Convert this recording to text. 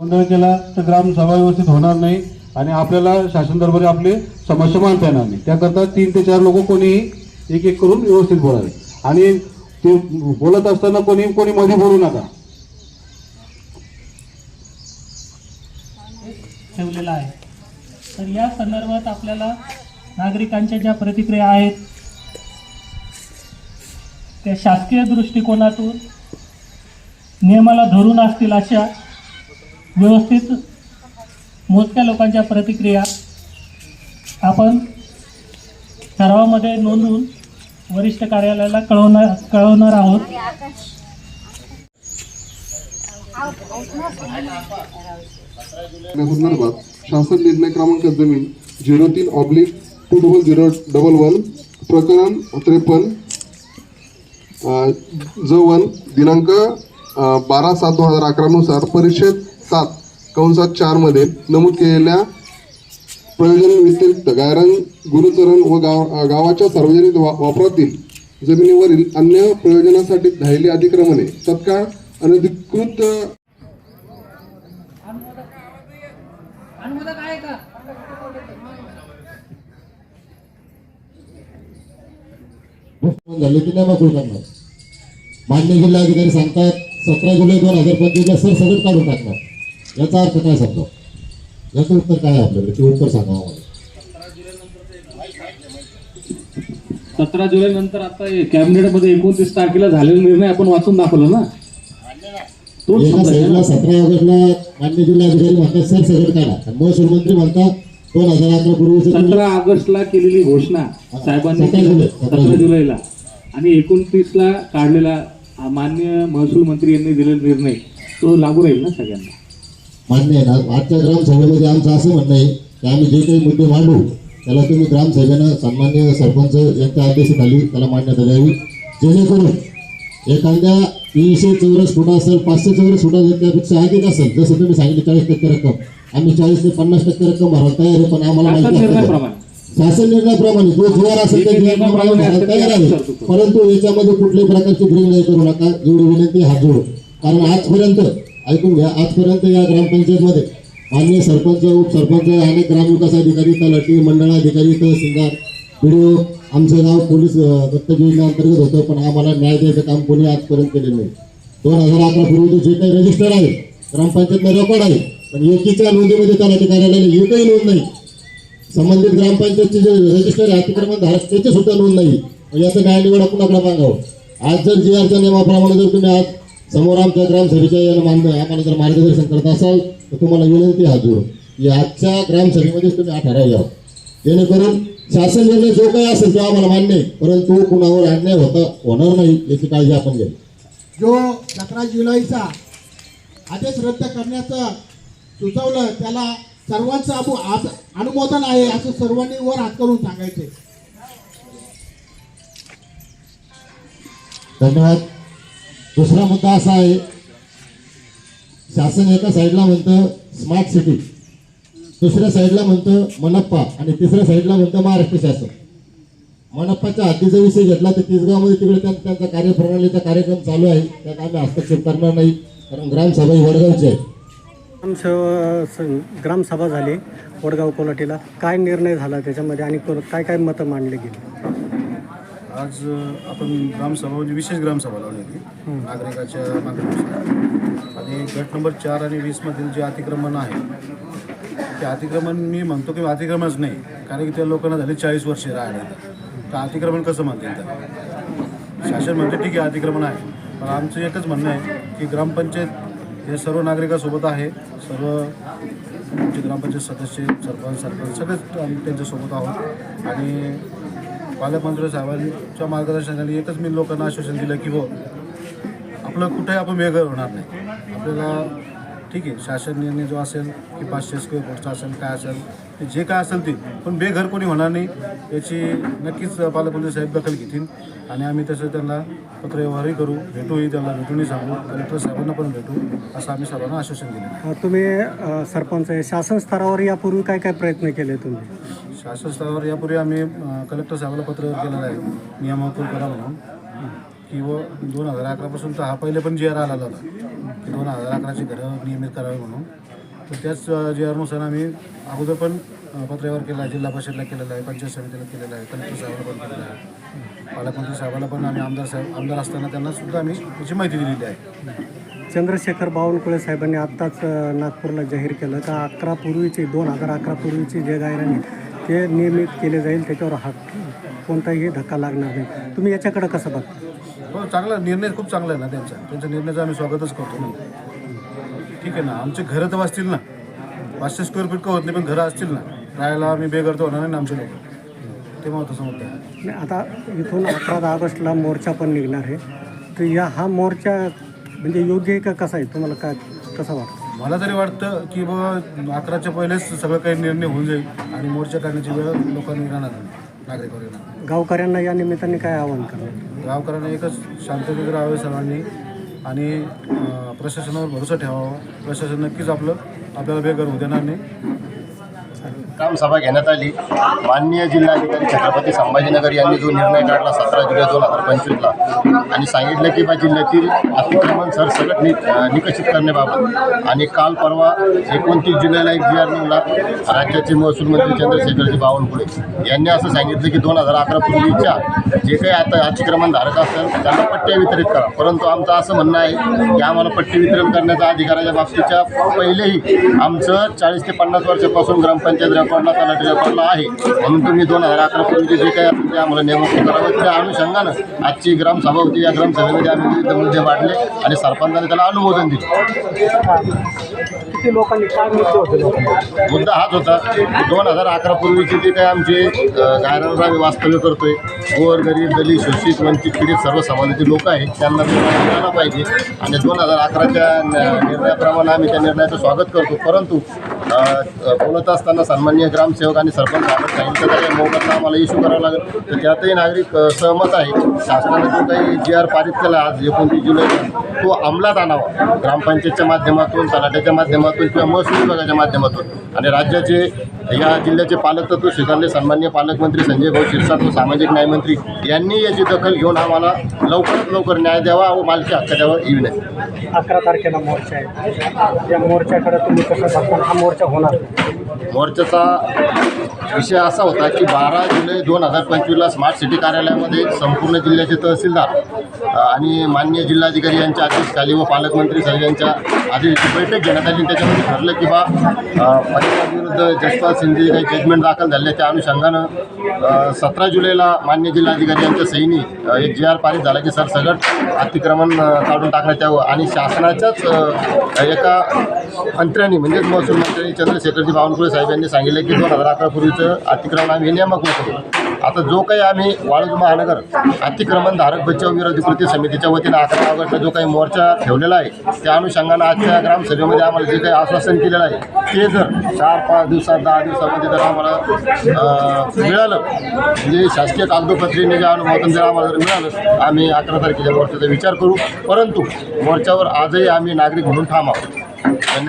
गोंधळ केला तर ग्रामसभा व्यवस्थित होणार नाही आणि आपल्याला शासन दरबारी आपले समस्या मांडता येणार नाही. त्याकरता तीन ते चार लोक कोणीही एक एक करून व्यवस्थित बोलावे. आणि ते बोलत असताना कोणी कोणी मध्ये बोलू नका. ठेवलेला आहे. तर या संदर्भात आपल्याला नागरिकांच्या ज्या प्रतिक्रिया आहेत त्या शासकीय दृष्टिकोनातून नियमाला धरून असतील अशा व्यवस्थित मोजक्या लोकांच्या प्रतिक्रिया आपण ठरावामध्ये नोंदवून वरिष्ठ कार्यालयाला कळवणार कळवणार आहोत. संदर्भात शासन निर्णय क्रमांक जमीन झिरो तीन oblique two double zero double one प्रकरण त्रेपन्न ज वन दिनांक बारा सात दोन हजार अकरानुसार परिषद सात कंसात चारमध्ये नमूद केलेल्या प्रयोजन व्यतिरिक्त गायरान गुरुचरण व गाव गावाच्या सार्वजनिक वा- वापरातील जमिनीवरील अन्य प्रयोजनासाठी झालेली अतिक्रमणे तत्काळ अनधिकृत झाले की नाही करणार मान्य जिल्हाधिकारी सांगतात सतरा जुलै दोन हजार पंचवीसला सर सगळं काढून टाकणार. याचा अर्थ काय समजा याचं उत्तर काय आहे आपल्याकडे? ते उत्तर सांगा सतरा जुलै नंतर आता कॅबिनेटमध्ये एकोणतीस तारखेला झालेला निर्णय आपण वाचून दाखवला ना. तोच एका मुद्दा आहे साईडला ना. सतरा ऑगस्टला मान्य जिल्हाधिकारी म्हणतात सर सगळं काढा. आणि महसूल मंत्री म्हणतात दोन हजार अकरा पूर्वीचं सतरा ऑगस्टला केलेली घोषणा साहेबांनी सतरा जुलै. सतरा जुलैला. आणि एकोणतीसला काढलेला मान्य महसूल मंत्री यांनी दिलेला निर्णय. तो लागू राहील ना सगळ्यांना. मान्य आहे ना? आजच्या ग्रामसभेमध्ये आमचं असं म्हणणं आहे की आम्ही जे काही मुद्दे मांडू त्याला तुम्ही ग्रामसभेनं सन्मान्य सरपंच यांच्या आदेशाखाली त्याला मान्यता द्यावी जेणेकरून एखाद्या तीनशे चौरस फुट असेल पाचशे चौरस फुटा त्यापेक्षा अधिक असेल जसं तुम्ही सांगितलं चाळीस टक्के रक्कम. आम्ही चाळीस ते पन्नास टक्के रक्कम भरायला तयार आहे पण आम्हाला माहिती शासन निर्णयाप्रमाणे जो जीआर असेल त्या निर्णयाप्रमाणे तयार आहे. परंतु याच्यामध्ये कुठल्याही प्रकारची नाही करू नका. एवढी विनंती हात जोडू. कारण आजपर्यंत ऐकून घ्या. आजपर्यंत या ग्रामपंचायतमध्ये मान्य सरपंच उपसरपंच अनेक ग्रामविकास अधिकारी तलाठी मंडळाधिकारी तहसीलदार व्हिडिओ आमचं गाव पोलीस दत्त योजनेअंतर्गत होतं पण आम्हाला न्याय द्यायचं काम कोणी आजपर्यंत केलेलं नाही. दोन हजार अकरा पूर्वीचे जे काही रजिस्टर आहे ग्रामपंचायतला रेकॉर्ड आहे पण एकीच्या नोंदीमध्ये तलाठी कार्यालयाला एकही नोंद नाही. संबंधित ग्रामपंचायतचे जे रजिस्टर आहे अतिक्रमण धारक त्याचे सुद्धा नोंद नाही. याचं काय निवड आपण आपला मागावं आज जर जी आरच्या नियमाप्रमाणे जर तुम्ही आज समोर आमच्या ग्रामसभेच्या याला मान आम्हाला जर मार्गदर्शन करत असाल तर तुम्हाला विनंती हात जोडून की आजच्या ग्रामसभेमध्येच तुम्ही हा ठराव घ्यावा जेणेकरून शासन निर्णय जो काही असेल तो आम्हाला मान्य आहे परंतु कुणावर अन्याय होता होणार नाही याची काळजी आपण घ्यावी जो सतरा जुलैचा आदेश रद्द करण्याचं सुचवलं त्याला सर्वांचं अबु आप- अनुमोदन आहे असं सर्वांनी वर हात करून सांगायचे धन्यवाद. दुसरा मुद्दा असा आहे शासन एका साईडला म्हणतं स्मार्ट सिटी दुसऱ्या साईडला म्हणतं मनप्पा आणि तिसऱ्या साईडला म्हणतं महाराष्ट्र शासन. मनप्पाच्या हद्दीचा विषय घेतला तर तिसगावमध्ये तिकडे त्यांचा कार्यप्रणालीचा कार्यक्रम चालू आहे. त्यात आम्ही हस्तक्षेप करणार नाही कारण ग्रामसभा ही वडगावची आहे. ग्रामसभा ग्रामसभा झाली वडगाव कोलाटीला. काय निर्णय झाला त्याच्यामध्ये आणि को- काय काय मतं मांडली गेली? आज आपण ग्रामसभा म्हणजे विशेष ग्रामसभा लावली होती. नागरिकाच्या मागणीनुसार. आणि गट नंबर चार आणि वीसमधील जे अतिक्रमण आहे ते अतिक्रमण मी म्हणतो की अतिक्रमणच नाही कारण की त्या लोकांना झाले चाळीस वर्षे राहिले. तर अतिक्रमण कसं म्हणतील तर शासन म्हणते ठीक आहे अतिक्रमण आहे. पण आमचं एकच म्हणणं आहे की ग्रामपंचायत हे सर्व नागरिकासोबत आहे. सर्व आमचे ग्रामपंचायत सदस्य सरपंच सरपंच सगळेच आम्ही त्यांच्यासोबत आहोत. आणि पालकमंत्री साहेबांच्या मार्गदर्शनाखाली एकच मी लोकांना आश्वासन दिलं की हो आपलं कुठेही आपण वेगळं होणार नाही. आपल्याला ठीक आहे शासन निर्णय जो असेल की पाचशे स्क्वेअर फूटचा असेल काय असेल ते जे काय असेल ते. पण बेघर कोणी होणार नाही याची नक्कीच पालकमंत्री साहेब दखल घेतील. आणि आम्ही तसं त्यांना पत्रव्यवहारही करू भेटूही त्यांना भेटूनही सांगू कलेक्टर साहेबांना पण भेटू असं आम्ही सर्वांना आश्वासन दिलं. तुम्ही सरपंच आहे शासन स्तरावर यापूर्वी काय काय प्रयत्न केले तुम्ही? शासन स्तरावर यापूर्वी आम्ही अ, कलेक्टर साहेबाला पत्र केलेलं आहे. नियमावतून करा म्हणून. की व दोन हजार अकरापासून तर हा पहिले पण जी आर आला होता. की दोन हजार अकराची घरं नियमित करावी म्हणून. तर त्याच जी आरनुसार आम्ही अगोदर पण अ, पत्रव्यवहार केला आहे. जिल्हा परिषदला केलेला आहे. पंचायत समितीला केलेला आहे. कलेक्टर साहेबाला पण केलेला आहे. पालकमंत्री साहेबाला पण आम्ही आमदार साहेब आमदार असताना त्यांना सुद्धा आम्ही त्याची माहिती दिलेली आहे. चंद्रशेखर बावनकुळे साहेबांनी आत्ताच अ, नागपूरला जाहीर केलं. का अकरा पूर्वीचे दोन हजार अकरा पूर्वीचे जे गायरान ते नियमित केले जाईल त्याच्यावर हक. कोणताही धक्का लागणार नाही. तुम्ही याच्याकडे कसं बघता? हो चांगला निर्णय खूप चांगला आहे ना त्यांचा. त्यांच्या निर्णयाचं आम्ही स्वागतच करतो ना. ठीक आहे ना आमचे घरं तर वाचतील ना. पाचशे स्क्वेअर फीट का होत नाही पण घरं असतील ना. राहायला आम्ही बेघर तर होणार नाही ना आमचे लोक. ते महत्त्वाचं मुद्दा आहे. आणि आता इथून अकरा ऑगस्टला मोर्चा पण निघणार आहे. तर या हा मोर्चा म्हणजे योग्य आहे का कसा आहे? तुम्हाला काय कसं वाटतं? मला तरी वाटतं की बाबा अकराच्या पहिलेच सगळं काही निर्णय होऊन जाईल आणि मोर्चा काढण्याची वेळ लोकांनी राहणार येणार गावकऱ्यांना या निमित्ताने काय आवाहन करणार गावकऱ्यांना एकच शांततेत राहावे सर्वांनी आणि अं, प्रशासनावर भरोसा ठेवावा. प्रशासन नक्कीच आपलं आपल्याला बेघर होऊ देणार नाही. ग्रामसभा घेण्यात आली. माननीय जिल्हाधिकारी छत्रपती संभाजीनगर यांनी जो निर्णय काढला सतरा जुलै दोन हजार पंचवीसला आणि सांगितलं की बा जिल्ह्यातील अतिक्रमण सरसकट नि अं, निकषित करण्याबाबत. आणि काल परवा एकोणतीस जुलैला एक जी आर निघला राज्याचे महसूल मंत्री चंद्रशेखरजी बावनकुळे यांनी असं सांगितलं की दोन हजार अकरा पूर्वीच्या जे काही आता अतिक्रमण धारक असेल त्यांना पट्टे वितरित करा. परंतु आमचं असं म्हणणं आहे की आम्हाला पट्टी वितरण करण्याचा अधिकाराच्या बाबतीच्या पहिलेही आमचं चाळीस ते पन्नास वर्षापासून ग्रामपंचायत रेकॉर्डला तलाठी रेकॉर्डला आहे म्हणून तुम्ही दोन हजार अकरा पूर्वीचे जे काही ते आम्हाला नियमित करावं त्या अनुषंगानं आजची ग्रामसभा होती. या ग्रामसभेमध्ये आम्ही विविध मुद्दे मांडले आणि सरपंचाने त्याला अनुमोदन दिलं. किती लोकांनी काय मुद्दे होते? लोकांचे? मुद्दा हाच होता दोन हजार अकरा पूर्वीचे जे काही आमचे गायरांवर आम्ही वास्तव्य करतोय गोर गरीब दलित शोषित वंचित पीडित सर्व समाजाचे लोक आहेत त्यांना मिळाला पाहिजे. आणि दोन हजार अकराच्या निर्णयाप्रमाणे आम्ही त्या निर्णयाचं स्वागत करतो. परंतु बोलत असताना सन्मान्य ग्रामसेवक आणि सरपंच साहेबांनी सांगितलं तर मोबदला आम्हाला इश्यू करावा लागेल. तर त्यातही नागरिक सहमत आहे. शासनाने जो काही जी आर पारित केला आज एकोणतीस जुलै तो अंमलात आणावा. ग्रामपंचायतच्या माध्यमातून तलाट्याच्या माध्यमातून किंवा महसूल विभागाच्या माध्यमातून. आणि राज्याचे या जिल्ह्याचे पालकतत्व स्वीकारले. सन्मान्य पालकमंत्री संजय भाऊ शिरसाट व सामाजिक न्यायमंत्री यांनी याची दखल घेऊन आम्हाला लवकरात लवकर न्याय द्यावा व मालकी हक्क द्यावा ही विनंती अकरा तारखेला मोर्चा आहे. त्या मोर्चाकडे तुम्ही कसं बघता? हा मोर्चा होणार. मोर्चाचा विषय असा होता की बारा जुलै दोन हजार पंचवीसला स्मार्ट सिटी कार्यालयामध्ये संपूर्ण जिल्ह्याचे तहसीलदार आणि माननीय जिल्हाधिकारी यांच्या अध्यक्षखाली व पालकमंत्री साहेब यांच्या आधी बैठक घेण्यात आली त्याच्यामध्ये ठरलं की बा अ, जसपाल सिंधी काही जजमेंट दाखल झाले त्या अनुषंगानं सतरा जुलैला मान्य जिल्हाधिकारी यांच्या सहीनी एक जी आर पारित झाला की सर सगळं अतिक्रमण काढून टाकण्यात यावं. आणि शासनाच्याच एका मंत्र्यांनी म्हणजेच महसूल मंत्री चंद्रशेखरजी बावनकुळे साहेब यांनी सांगितलं की दोन हजार अकरापूर्वीचं अतिक्रमण आम्ही नियामक करू आता जो काही आम्ही वाळूज महानगर अतिक्रमण धारक बचाव विरोधी कृती समितीच्या वतीनं अकरा ऑगस्टला जो काही मोर्चा ठेवलेला आहे त्या अनुषंगानं आजच्या ग्रामसभेमध्ये आम्हाला जे काही आश्वासन केलेलं आहे ते जर चार पाच दिवसात दहा दिवसामध्ये जर आम्हाला मिळालं म्हणजे शासकीय कागदोपत्रीने जे अनुमोदन जर आम्हाला जर मिळालं आम्ही अकरा तारखेच्या मोर्चाचा विचार करू. परंतु मोर्चावर आजही आम्ही नागरिक म्हणून ठाम आहोत. धन्यवाद.